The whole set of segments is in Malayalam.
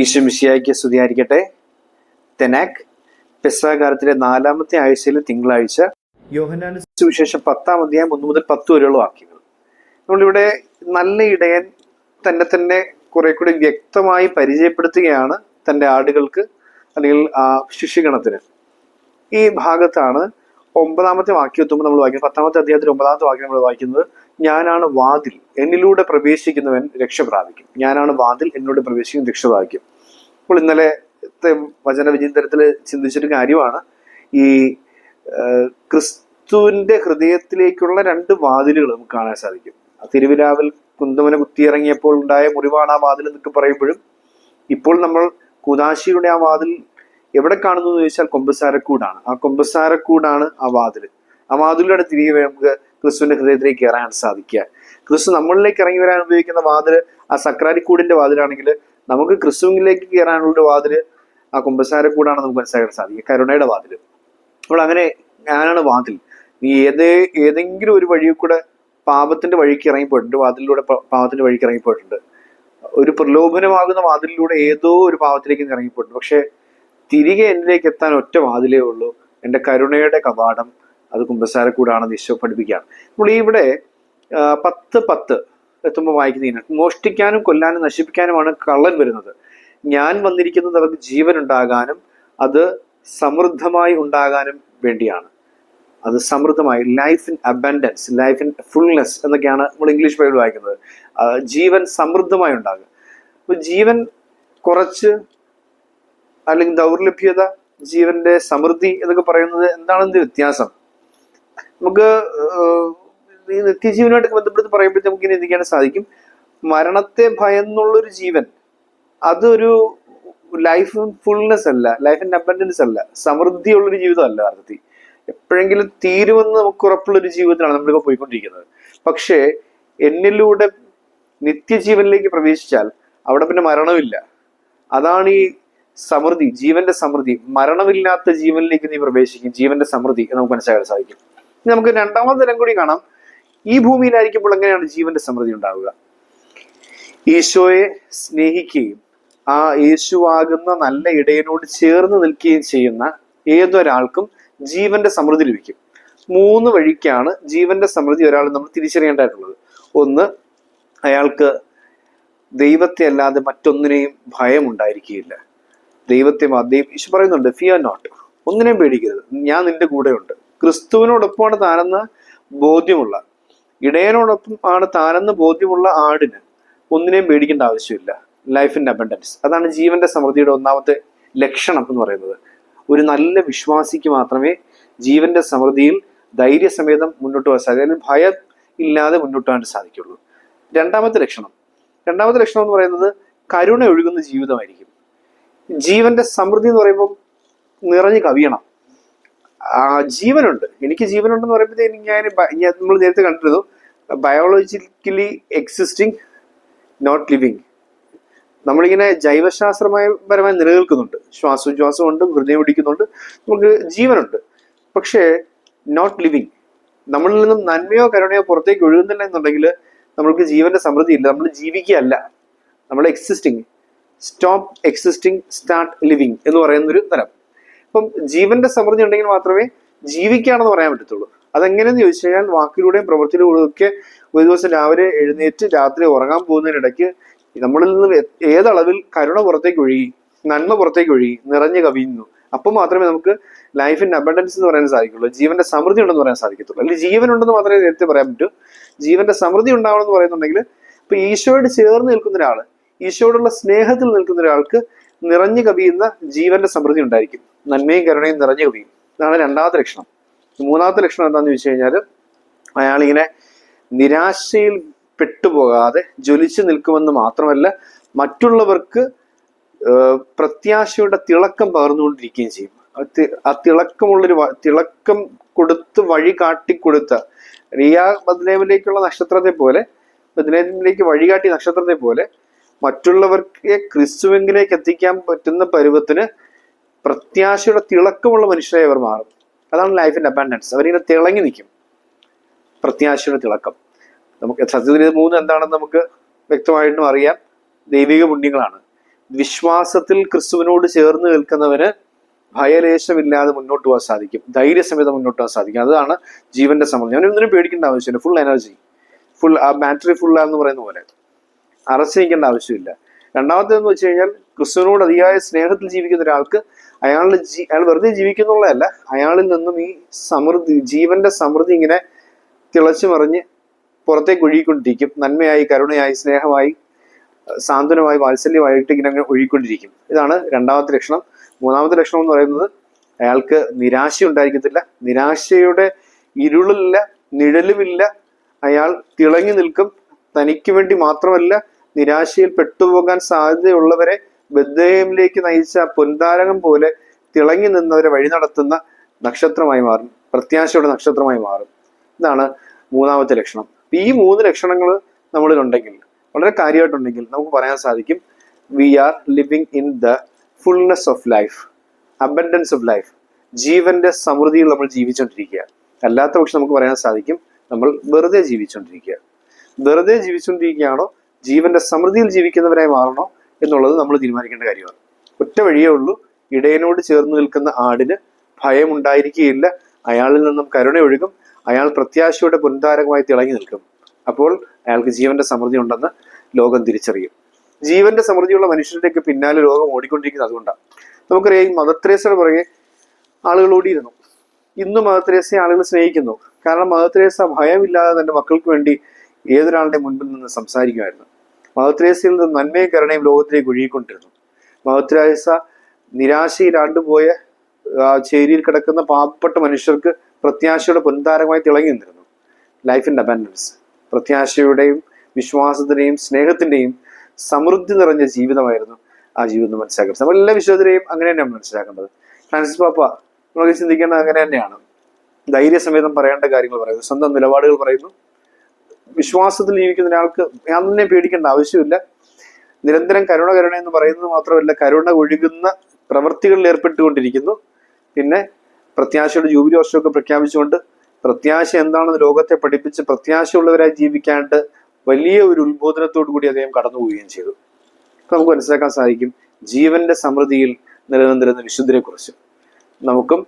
ഈശ്വമിശിയായിക്ക് സ്തുതിയായിരിക്കട്ടെ. തെനാക് പെസാകാലത്തിലെ നാലാമത്തെ ആഴ്ചയിലെ തിങ്കളാഴ്ച യോഹനാന സുവിശേഷം പത്താം അധ്യായം ഒന്ന് മുതൽ പത്ത് വരെയുള്ള വാക്യങ്ങൾ. നമ്മളിവിടെ നല്ല ഇടയൻ തന്നെ തന്നെ കുറെ കൂടി വ്യക്തമായി പരിചയപ്പെടുത്തുകയാണ് തന്റെ ആടുകൾക്ക് അല്ലെങ്കിൽ ആ ശിഷ്യഗണത്തിന് ഈ ഭാഗത്താണ് ഒമ്പതാമത്തെ വാക്യം എത്തുമ്പോൾ നമ്മൾ വായിക്കുന്നത്. പത്താമത്തെ അധ്യായത്തിൽ ഒമ്പതാമത്തെ വാക്യം നമ്മൾ വായിക്കുന്നത്. ഞാനാണ് വാതിൽ. എന്നിലൂടെ പ്രവേശിക്കുന്നവൻ രക്ഷ പ്രാപിക്കും. ഞാനാണ് വാതിൽ എന്നിലൂടെ പ്രവേശിക്കുന്ന രക്ഷ പ്രാപിക്കും. അപ്പോൾ ഇന്നലെ വചന വിചിന്തനത്തിൽ ചിന്തിച്ചൊരു കാര്യമാണ്. ഈ ക്രിസ്തുവിന്റെ ഹൃദയത്തിലേക്കുള്ള രണ്ട് വാതിലുകൾ നമുക്ക് കാണാൻ സാധിക്കും. തിരുവിലാവിൽ കുന്തമനെ കുത്തിയിറങ്ങിയപ്പോൾ ഉണ്ടായ മുറിവാണ് ആ വാതിൽ എന്നൊക്കെ പറയുമ്പോഴും ഇപ്പോൾ നമ്മൾ കുദാശിയുടെ ആ വാതിൽ എവിടെ കാണുന്നു എന്ന് ചോദിച്ചാൽ കൊമ്പസാരക്കൂടാണ്. ആ കൊമ്പസാരക്കൂടാണ് ആ വാതിൽ. ആ തിരികെ നമുക്ക് ക്രിസ്തുവിന്റെ ഹൃദയത്തിലേക്ക് കയറാൻ സാധിക്കുക. ക്രിസ്തു നമ്മളിലേക്ക് ഇറങ്ങി വരാൻ ഉപയോഗിക്കുന്ന വാതിൽ ആ സക്രാരിക്കൂടിന്റെ വാതിലാണെങ്കിൽ നമുക്ക് ക്രിസ്തുവിലേക്ക് കയറാനുള്ള വാതിൽ ആ കുമ്പസാരക്കൂടാണ് നമുക്ക് മനസ്സിലാക്കാൻ സാധിക്കുക. കരുണയുടെ വാതിൽ അപ്പോൾ അങ്ങനെ ഞാനാണ് വാതിൽ. നീ ഏതേ ഏതെങ്കിലും ഒരു വഴിയിൽ കൂടെ പാപത്തിന്റെ വഴിക്ക് ഇറങ്ങിപ്പോയിട്ടുണ്ട് വാതിലിലൂടെ പാപത്തിന്റെ വഴിക്ക് ഇറങ്ങിപ്പോയിട്ടുണ്ട്. ഒരു പ്രലോഭനമാകുന്ന വാതിലിലൂടെ ഏതോ ഒരു പാപത്തിലേക്ക് ഇറങ്ങിപ്പോയിട്ടുണ്ട്. പക്ഷെ തിരികെ എന്നിലേക്ക് എത്താൻ ഒറ്റ വാതിലേ ഉള്ളൂ. എന്റെ കരുണയുടെ കവാടം അത് കുമ്പസാരക്കൂടാണെന്ന് ഈശോ പഠിപ്പിക്കുകയാണ്. നമ്മൾ ഇവിടെ പത്ത് പത്ത് എത്തുമ്പോൾ വായിക്കുന്നതിന് മോഷ്ടിക്കാനും കൊല്ലാനും നശിപ്പിക്കാനുമാണ് കള്ളൻ വരുന്നത്. ഞാൻ വന്നിരിക്കുന്നത് അവർക്ക് ജീവൻ ഉണ്ടാകാനും അത് സമൃദ്ധമായി ഉണ്ടാകാനും വേണ്ടിയാണ്. അത് സമൃദ്ധമായി life in abundance life in fullness എന്നൊക്കെയാണ് നമ്മൾ ഇംഗ്ലീഷ് ബൈബിൾ വായിക്കുന്നത്. ജീവൻ സമൃദ്ധമായി ഉണ്ടാകുക. അപ്പോൾ ജീവൻ കുറച്ച് അല്ലെങ്കിൽ ദൗർലഭ്യത ജീവന്റെ സമൃദ്ധി എന്നൊക്കെ പറയുന്നത് എന്താണ് വ്യത്യാസം? നമുക്ക് ഈ നിത്യജീവനായിട്ട് ബന്ധപ്പെടുത്തി പറയുമ്പോഴും നമുക്ക് ഇനി ചിന്തിക്കാൻ സാധിക്കും? മരണത്തെ ഭയന്നുള്ളൊരു ജീവൻ അതൊരു ലൈഫ് ഫുൾനെസ് അല്ല ലൈഫിന്റെ അബൻഡൻസ് അല്ല സമൃദ്ധിയുള്ളൊരു ജീവിതമല്ല അർത്ഥത്തിൽ എപ്പോഴെങ്കിലും തീരുമെന്ന് നമുക്ക് ഉറപ്പുള്ളൊരു ജീവിതത്തിലാണ് നമ്മളിപ്പോൾ പോയിക്കൊണ്ടിരിക്കുന്നത്. പക്ഷേ എന്നിലൂടെ നിത്യജീവനിലേക്ക് പ്രവേശിച്ചാൽ അവിടെ പിന്നെ മരണമില്ല. അതാണ് ഈ സമൃദ്ധി ജീവന്റെ സമൃദ്ധി. മരണമില്ലാത്ത ജീവനിലേക്ക് നീ പ്രവേശിക്കും ജീവന്റെ സമൃദ്ധി നമുക്ക് മനസ്സിലാക്കാൻ സാധിക്കും. ഇനി നമുക്ക് രണ്ടാമത്തെ തരം കൂടി കാണാം. ഈ ഭൂമിയിലായിരിക്കുമ്പോൾ എങ്ങനെയാണ് ജീവന്റെ സമൃദ്ധി ഉണ്ടാവുക? ഈശോയെ സ്നേഹിക്കുകയും ആ യേശുവാകുന്ന നല്ല ഇടയനോട് ചേർന്ന് നിൽക്കുകയും ചെയ്യുന്ന ഏതൊരാൾക്കും ജീവന്റെ സമൃദ്ധി ലഭിക്കും. മൂന്ന് വഴിക്കാണ് ജീവന്റെ സമൃദ്ധി ഒരാൾ നമ്മൾ തിരിച്ചറിയേണ്ടതായിട്ടുള്ളത്. ഒന്ന് അയാൾക്ക് ദൈവത്തെ അല്ലാതെ മറ്റൊന്നിനെയും ഭയം ഉണ്ടായിരിക്കുകയില്ല ദൈവത്തെ ഈശോ പറയുന്നുണ്ട് ഫിയർ നോട്ട് ഒന്നിനെയും പേടിക്കരുത്. ഞാൻ നിന്റെ കൂടെയുണ്ട്. ക്രിസ്തുവിനോടൊപ്പമാണ് താനെന്ന് ബോധ്യമുള്ള. ഇടയനോടൊപ്പം ആണ് താനെന്ന് ബോധ്യമുള്ള ആടിന് ഒന്നിനെയും പേടിക്കേണ്ട ആവശ്യമില്ല. ലൈഫിന്റെ അബണ്ടൻസ് അതാണ് ജീവന്റെ സമൃദ്ധിയുടെ ഒന്നാമത്തെ ലക്ഷണം എന്ന് പറയുന്നത്. ഒരു നല്ല വിശ്വാസിക്ക് മാത്രമേ ജീവന്റെ സമൃദ്ധിയിൽ ധൈര്യസമേതം മുന്നോട്ട് പോകാൻ സാധിക്കും. അല്ലെങ്കിൽ ഭയം ഇല്ലാതെ മുന്നോട്ട് പോകാൻ സാധിക്കുള്ളൂ രണ്ടാമത്തെ ലക്ഷണം. രണ്ടാമത്തെ ലക്ഷണം എന്ന് പറയുന്നത് കരുണ ഒഴുകുന്ന ജീവിതമായിരിക്കും. ജീവന്റെ സമൃദ്ധി എന്ന് പറയുമ്പോൾ നിറഞ്ഞു കവിയണം. ജീവനുണ്ട്. എനിക്ക് ജീവനുണ്ടെന്ന് പറയുമ്പോഴത്തേക്ക് ഞാൻ ഞാൻ നമ്മൾ നേരത്തെ കണ്ടിരുന്നു. ബയോളജിക്കലി എക്സിസ്റ്റിംഗ് നോട്ട് ലിവിങ് നമ്മളിങ്ങനെ ജൈവശാസ്ത്രമായി പരമായി നിലനിൽക്കുന്നുണ്ട്. ശ്വാസോച്ഛ്വാസമുണ്ട് ഹൃദയം പിടിക്കുന്നുണ്ട് നമുക്ക് ജീവനുണ്ട്. പക്ഷേ നോട്ട് ലിവിങ് നമ്മളിൽ നിന്നും നന്മയോ കരുണയോ പുറത്തേക്ക് ഒഴുകുന്നില്ല എന്നുണ്ടെങ്കിൽ നമ്മൾക്ക് ജീവന്റെ സമൃദ്ധി ഇല്ല. നമ്മൾ ജീവിക്കുകയല്ല. നമ്മൾ existing stop existing start living എന്ന് പറയുന്നൊരു തരം. അപ്പം ജീവന്റെ സമൃദ്ധി ഉണ്ടെങ്കിൽ മാത്രമേ ജീവിക്കുകയാണെന്ന് പറയാൻ പറ്റത്തുള്ളൂ. അതെങ്ങനെയെന്ന് ചോദിച്ചു കഴിഞ്ഞാൽ വാക്കിലൂടെയും പ്രവൃത്തിയിലൂടെയും ഒക്കെ ഒരു ദിവസം രാവിലെ എഴുന്നേറ്റ് രാത്രി ഉറങ്ങാൻ പോകുന്നതിനിടയ്ക്ക് നമ്മളിൽ നിന്ന് ഏതളവിൽ കരുണ പുറത്തേക്ക് ഒഴുകി നന്മ പുറത്തേക്ക് ഒഴുകി നിറഞ്ഞു കവിയുന്നു. അപ്പോൾ മാത്രമേ നമുക്ക് ലൈഫിന്റെ അബൻഡൻസ് എന്ന് പറയാൻ സാധിക്കുള്ളൂ. ജീവന്റെ സമൃദ്ധി ഉണ്ടെന്ന് പറയാൻ സാധിക്കത്തുള്ളൂ. അല്ലെങ്കിൽ ജീവൻ ഉണ്ടെന്ന് മാത്രമേ നേരത്തെ പറയാൻ പറ്റൂ. ജീവന്റെ സമൃദ്ധി ഉണ്ടാവണമെന്ന് പറയുന്നുണ്ടെങ്കിൽ ഇപ്പൊ ഈശോയോട് ചേർന്ന് നിൽക്കുന്ന ഒരാൾ ഈശോയോടുള്ള സ്നേഹത്തിൽ നിൽക്കുന്ന ഒരാൾക്ക് നിറഞ്ഞു കവിയുന്ന ജീവന്റെ സമൃദ്ധി ഉണ്ടായിരിക്കും. നന്മയും കരുണയും നിറഞ്ഞു കവിയും ഇതാണ് രണ്ടാമത്തെ ലക്ഷണം. മൂന്നാമത്തെ ലക്ഷണം എന്താണെന്ന് ചോദിച്ചു കഴിഞ്ഞാൽ അയാളിങ്ങനെ നിരാശയിൽ പെട്ടുപോകാതെ ജ്വലിച്ചു നിൽക്കുമെന്ന് മാത്രമല്ല മറ്റുള്ളവർക്ക് പ്രത്യാശയുടെ തിളക്കം പകർന്നുകൊണ്ടിരിക്കുകയും ചെയ്യും. ആ തിളക്കമുള്ളൊരു തിളക്കം കൊടുത്ത് വഴി കാട്ടിക്കൊടുത്ത റിയ ബദ്ലേമിലേക്കുള്ള നക്ഷത്രത്തെ പോലെ ബദ്ലേമിലേക്ക് വഴികാട്ടി നക്ഷത്രത്തെ പോലെ മറ്റുള്ളവർക്ക് ക്രിസ്തുവെങ്കിലേക്ക് എത്തിക്കാൻ പറ്റുന്ന പരുവത്തിന് പ്രത്യാശയുടെ തിളക്കമുള്ള മനുഷ്യരായി അവർ മാറും. അതാണ് ലൈഫിന്റെ അബാൻഡൻസ് അവരിങ്ങനെ തിളങ്ങി നിൽക്കും. പ്രത്യാശയുടെ തിളക്കം. നമുക്ക് സത്യത്തിൽ ഇത് മൂന്ന് എന്താണെന്ന് നമുക്ക് വ്യക്തമായിട്ടും അറിയാം. ദൈവിക പുണ്യങ്ങളാണ്. വിശ്വാസത്തിൽ ക്രിസ്തുവിനോട് ചേർന്ന് നിൽക്കുന്നവന് ഭയലേശമില്ലാതെ മുന്നോട്ട് പോകാൻ സാധിക്കും. ധൈര്യസമേതം മുന്നോട്ട് പോകാൻ സാധിക്കും. അതാണ് ജീവന്റെ സമൃദ്ധി അവനൊന്നിനും പേടിക്കേണ്ട ആവശ്യമില്ല. ഫുൾ എനർജി ഫുൾ ആ ബാറ്ററി ഫുൾ എന്ന് പറയുന്ന പോലെ. അറസ്റ്റ് അറച്ചിരിക്കേണ്ട ആവശ്യമില്ല. രണ്ടാമത്തേന്ന് വെച്ച് കഴിഞ്ഞാൽ ക്രിസ്തുവിനോട് അതിയായ സ്നേഹത്തിൽ ജീവിക്കുന്ന ഒരാൾക്ക് അയാളുടെ ജീ അയാൾ വെറുതെ ജീവിക്കുന്നുള്ളതല്ല അയാളിൽ നിന്നും ഈ സമൃദ്ധി ജീവന്റെ സമൃദ്ധി ഇങ്ങനെ തിളച്ചു മറിഞ്ഞ് പുറത്തേക്ക് ഒഴുകിക്കൊണ്ടിരിക്കും. നന്മയായി കരുണയായി സ്നേഹമായി സാന്ത്വനമായി വാത്സല്യമായിട്ട് ഇങ്ങനെ അങ്ങനെ ഒഴുകിക്കൊണ്ടിരിക്കും. ഇതാണ് രണ്ടാമത്തെ ലക്ഷണം. മൂന്നാമത്തെ ലക്ഷണം എന്ന് പറയുന്നത് അയാൾക്ക് നിരാശ ഉണ്ടായിരിക്കത്തില്ല. നിരാശയുടെ ഇരുളില്ല നിഴലുമില്ല. അയാൾ തിളങ്ങി നിൽക്കും. തനിക്ക് വേണ്ടി മാത്രമല്ല നിരാശയിൽ പെട്ടുപോകാൻ സാധ്യതയുള്ളവരെ ബദ്ദഹേമിലേക്ക് നയിച്ച പൊൻതാരകം പോലെ തിളങ്ങി നിന്നവരെ വഴി നടത്തുന്ന നക്ഷത്രമായി മാറും. പ്രത്യാശയുടെ നക്ഷത്രമായി മാറും. ഇതാണ് മൂന്നാമത്തെ ലക്ഷണം. ഈ മൂന്ന് ലക്ഷണങ്ങൾ നമ്മളിലുണ്ടെങ്കിൽ വളരെ കാര്യമായിട്ടുണ്ടെങ്കിൽ നമുക്ക് പറയാൻ സാധിക്കും we are living in the fullness of life abundance of life ജീവന്റെ സമൃദ്ധിയിൽ നമ്മൾ ജീവിച്ചുകൊണ്ടിരിക്കുക. അല്ലാത്ത പക്ഷം നമുക്ക് പറയാൻ സാധിക്കും നമ്മൾ വെറുതെ ജീവിച്ചുകൊണ്ടിരിക്കുക. വെറുതെ ജീവിച്ചുകൊണ്ടിരിക്കുകയാണോ? ജീവന്റെ സമൃദ്ധിയിൽ ജീവിക്കുന്നവരായി മാറണോ? എന്നുള്ളത് നമ്മൾ തീരുമാനിക്കേണ്ട കാര്യമാണ്. ഒറ്റ വഴിയേ ഉള്ളൂ. ഇടയനോട് ചേർന്ന് നിൽക്കുന്ന ആടിന് ഭയം ഉണ്ടായിരിക്കുകയില്ല അയാളിൽ നിന്നും കരുണ ഒഴുകും. അയാൾ പ്രത്യാശയുടെ പുനതാരകമായി തിളങ്ങി നിൽക്കും. അപ്പോൾ അയാൾക്ക് ജീവന്റെ സമൃദ്ധി ഉണ്ടെന്ന് ലോകം തിരിച്ചറിയും. ജീവന്റെ സമൃദ്ധിയുള്ള മനുഷ്യരുടെയൊക്കെ പിന്നാലെ ലോകം ഓടിക്കൊണ്ടിരിക്കുന്നത് അതുകൊണ്ടാണ്. നമുക്കറിയാം ഈ മദർ പുറകെ ആളുകൾ ഓടിയിരുന്നു. ഇന്നും മദർ ആളുകൾ സ്നേഹിക്കുന്നു. കാരണം മദർ ഭയമില്ലാതെ തന്റെ മക്കൾക്ക് വേണ്ടി ഏതൊരാളുടെ മുൻപിൽ നിന്ന് സംസാരിക്കുമായിരുന്നു. മദർ തെരേസയിൽ നിന്ന് നന്മയും കരുണയും ലോകത്തിലേക്ക് ഒഴുകിക്കൊണ്ടിരുന്നു. മദർ തെരേസ നിരാശയിലാണ്ടുപോയ ആ ചേരിയിൽ കിടക്കുന്ന പാവപ്പെട്ട മനുഷ്യർക്ക് പ്രത്യാശയുടെ പൊൻതാരമായി തിളങ്ങി നിന്നിരുന്നു. ലൈഫിന്റെ അബൻഡൻസ് പ്രത്യാശയുടെയും വിശ്വാസത്തിന്റെയും സ്നേഹത്തിന്റെയും സമൃദ്ധി നിറഞ്ഞ ജീവിതമായിരുന്നു ആ ജീവിതം മനസ്സിലാക്കുന്നത്. നമ്മൾ എല്ലാ വിശ്വതരെയും അങ്ങനെ തന്നെയാണ് മനസ്സിലാക്കേണ്ടത്. ഫ്രാൻസിസ് പാപ്പ നമുക്ക് ചിന്തിക്കേണ്ടത് അങ്ങനെ തന്നെയാണ്. ധൈര്യസമേതം പറയേണ്ട കാര്യങ്ങൾ പറയുന്നു. സ്വന്തം നിലപാടുകൾ പറയുന്നു. വിശ്വാസത്തിൽ ജീവിക്കുന്ന ഒരാൾക്ക് അന്നെ പേടിക്കേണ്ട ആവശ്യമില്ല. നിരന്തരം കരുണ കരുണ എന്ന് പറയുന്നത് മാത്രമല്ല കരുണ ഒഴുകുന്ന പ്രവൃത്തികളിൽ ഏർപ്പെട്ടുകൊണ്ടിരിക്കുന്നു. പിന്നെ പ്രത്യാശയുടെ ജൂബിലി വർഷമൊക്കെ പ്രഖ്യാപിച്ചുകൊണ്ട് പ്രത്യാശ എന്താണെന്ന് ലോകത്തെ പഠിപ്പിച്ച് പ്രത്യാശയുള്ളവരായി ജീവിക്കാണ്ട് വലിയ ഒരു ഉത്ബോധനത്തോടു കൂടി അദ്ദേഹം കടന്നു പോവുകയും ചെയ്തു. നമുക്ക് മനസ്സിലാക്കാൻ സാധിക്കും ജീവന്റെ സമൃദ്ധിയിൽ നിലനിന്നിരുന്ന വിശുദ്ധരെ കുറിച്ച് നമുക്കും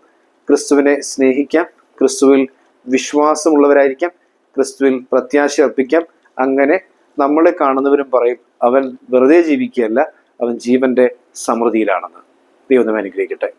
ക്രിസ്തുവിനെ സ്നേഹിക്കാം ക്രിസ്തുവിൽ വിശ്വാസമുള്ളവരായിരിക്കാം. ക്രിസ്തുവിൽ പ്രത്യാശ അർപ്പിക്കാം. അങ്ങനെ നമ്മളെ കാണുന്നവരും പറയും അവൻ വെറുതെ ജീവിക്കുകയല്ല അവൻ ജീവന്റെ സമൃദ്ധിയിലാണെന്ന്. ദൈവം അനുഗ്രഹിക്കട്ടെ.